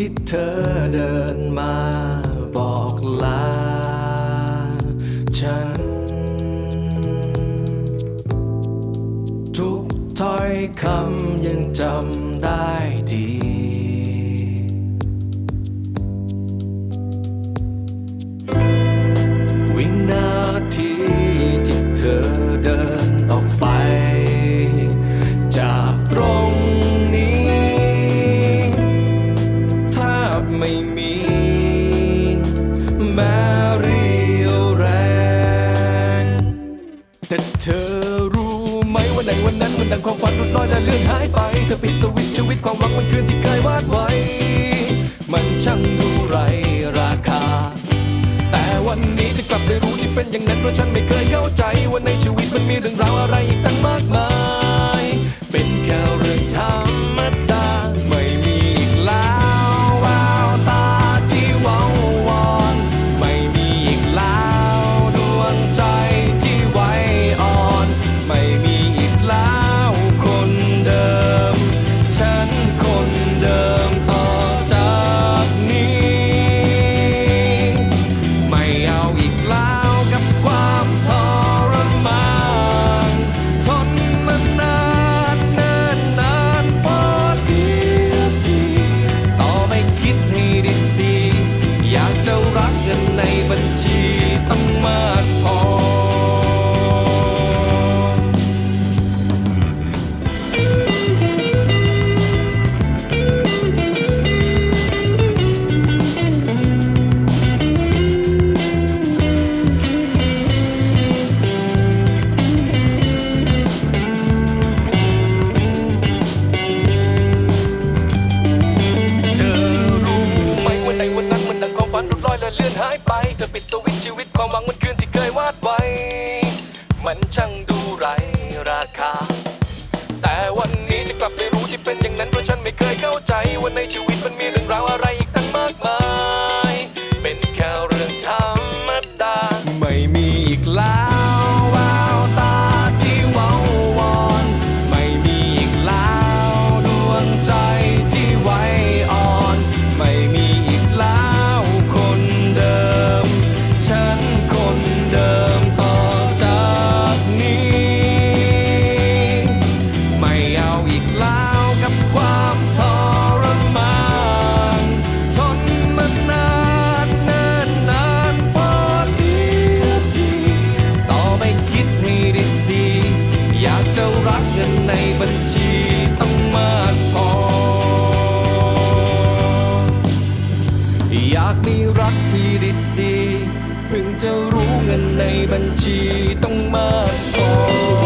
ที่เธอเดินมาบอกลา ฉัน ทุกถ้อยคำยังจำได้ดี ไม่มีแม้เรียวแรง แต่เธอรู้ไหมว่าในวันนั้นมันดังความฝันหลุดลอยและเลื่อนหายไป เธอปิดสวิตช์ชีวิตความหวังวันคืนที่เคยวาดไว้ มันช่างดูไรราคา แต่วันนี้จะกลับได้รู้ที่เป็นอย่างนั้นเพราะฉันไม่เคยเข้าใจว่าในชีวิตมันมีเรื่องราวอะไรอีกตั้งมากมาย นั้นเพราะฉันไม่เคยเข้าใจว่าในชีวิต งินในบัญชีต้องมากพอ อยากมีรักที่ดีดีเพิ่งจะรู้เงินในบัญชีต้องมากพอ